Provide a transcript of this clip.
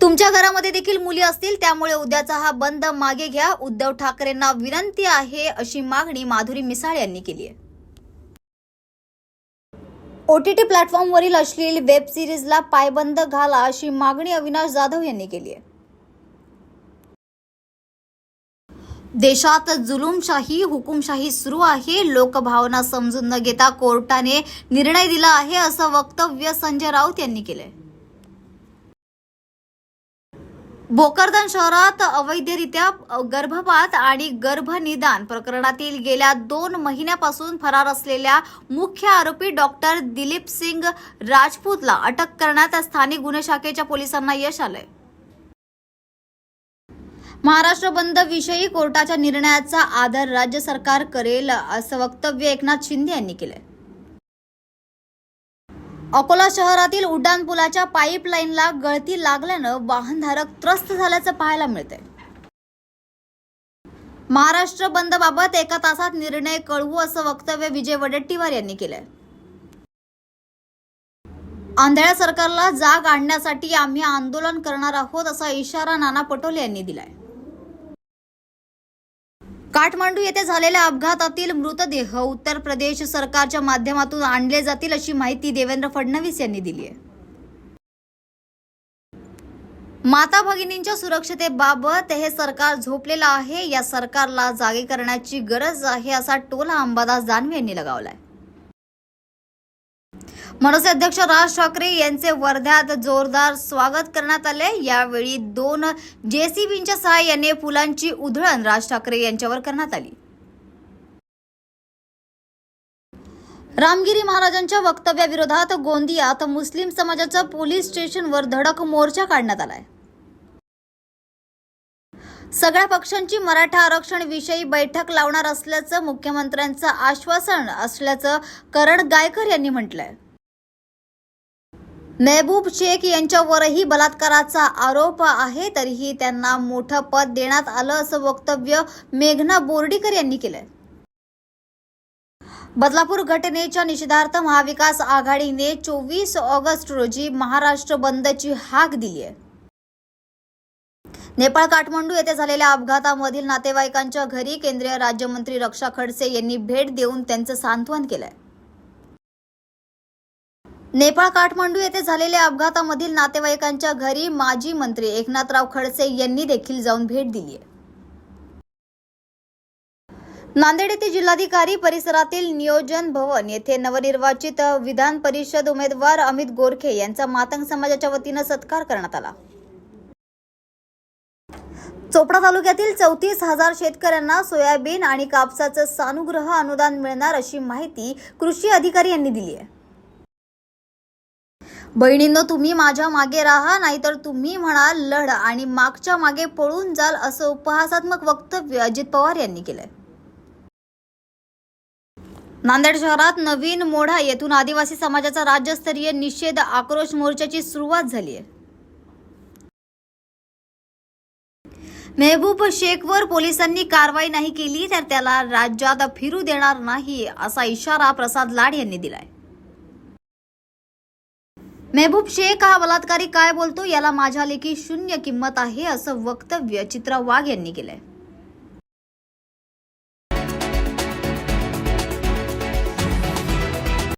तुमच्या घरामध्ये देखील मुली असतील त्यामुळे उद्याचा हा बंद मागे घ्या. उद्धव ठाकरेंना विनंती आहे अशी मागणी माधुरी मिसाळ यांनी केली आहे. ओटीटी प्लॅटफॉर्मवरील अश्लील वेब सिरीजला पायबंद घाला अशी मागणी अविनाश जाधव यांनी केली आहे. देशात जुलूमशाही हुकुमशाही सुरू आहे. लोकभावना समजून न घेता कोर्टाने निर्णय दिला आहे असं वक्तव्य संजय राऊत यांनी केलंय. भोकरदन शहरात अवैधरित्या गर्भपात आणि गर्भनिदान प्रकरणातील गेल्या दोन महिन्यापासून फरार असलेल्या मुख्य आरोपी डॉक्टर दिलीप सिंग राजपूतला अटक करण्यात स्थानिक गुन्हे शाखेच्या पोलिसांना यश आलंय. महाराष्ट्र बंद विषयी कोर्टाच्या निर्णयाचा आदर राज्य सरकार करेल असं वक्तव्य एकनाथ शिंदे यांनी केलंय. अकोला शहरातील उड्डाणपुलाच्या पाईपलाईनला गळती लागल्यानं वाहनधारक त्रस्त झाल्याचं पाहायला मिळतंय. महाराष्ट्र बंदबाबत एका तासात निर्णय कळवू असं वक्तव्य विजय वडेट्टीवार यांनी केलंय. आंधळ्या सरकारला जाग आणण्यासाठी आम्ही आंदोलन करणार आहोत असा इशारा नाना पटोले यांनी दिलाय. काठमांडू येथे झालेल्या अपघातातील मृतदेह उत्तर प्रदेश सरकारच्या माध्यमातून आणले जातील अशी माहिती देवेंद्र फडणवीस यांनी दिली आहे. माता भगिनींच्या सुरक्षतेबाबत हे सरकार झोपलेलं आहे. या सरकारला जागे करण्याची गरज आहे असा टोला अंबादास दानवे यांनी लगावलाय. मनसे अध्यक्ष राज ठाकरे यांचे वर्ध्यात जोरदार स्वागत करण्यात आले. यावेळी दोन जेसीबींच्या सहाय्याने फुलांची उधळण राज ठाकरे यांच्यावर करण्यात आली. रामगिरी महाराजांच्या वक्तव्याविरोधात गोंदियात मुस्लिम समाजाचा पोलीस स्टेशनवर धडक मोर्चा काढण्यात आलाय. सगळ्या पक्षांची मराठा आरक्षण विषयी बैठक लावणार असल्याचं मुख्यमंत्र्यांचं आश्वासन असल्याचं करण गायकर यांनी म्हटलंय. मेहबूब शेख यांच्यावरही बलात्काराचा आरोप आहे तरीही त्यांना मोठं पद देण्यात आलं असं वक्तव्य मेघना बोर्डीकर यांनी केलंय. बदलापूर घटनेच्या निषेधार्थ महाविकास आघाडीने चोवीस ऑगस्ट रोजी महाराष्ट्र बंदची हाक दिली आहे नेपाळ काठमांडू येथे झालेल्या अपघातामधील नातेवाईकांच्या घरी केंद्रीय राज्यमंत्री रक्षा खडसे यांनी भेट देऊन त्यांचं सांत्वन केलंय. नेपाळ काठमांडू येथे झालेल्या अपघातामधील नातेवाईकांच्या घरी माजी मंत्री एकनाथराव खडसे यांनी देखील जाऊन भेट दिली आहे. नांदेड येथे जिल्हाधिकारी परिसरातील नियोजन भवन येथे नवनिर्वाचित विधान परिषद उमेदवार अमित गोरखे यांचा मातंग समाजाच्या वतीनं सत्कार करण्यात आला. चोपडा तालुक्यातील चौतीस हजार शेतकऱ्यांना सोयाबीन आणि कापसाचं सानुग्रह अनुदान मिळणार अशी माहिती कृषी अधिकारी यांनी दिली आहे. बहिणींनो तुम्ही माझ्या मागे राहा नाहीतर तुम्ही म्हणाल लढ आणि मागच्या मागे पळून जाल असं उपहासात्मक वक्तव्य अजित पवार यांनी केलंय. नांदेड शहरात नवीन मोढा येथून आदिवासी समाजाचा राज्यस्तरीय निषेध आक्रोश मोर्चाची सुरुवात झाली आहे. मेहबूब शेखवर पोलिसांनी कारवाई नाही केली तर त्याला राज्यात फिरू देणार नाही असा इशारा प्रसाद लाड यांनी दिलाय. मेहबूब शेख हा बलात्कारी काय बोलतो याला माझ्या लेखी शून्य किंमत आहे असं वक्तव्य चित्रा वाघ यांनी केलंय.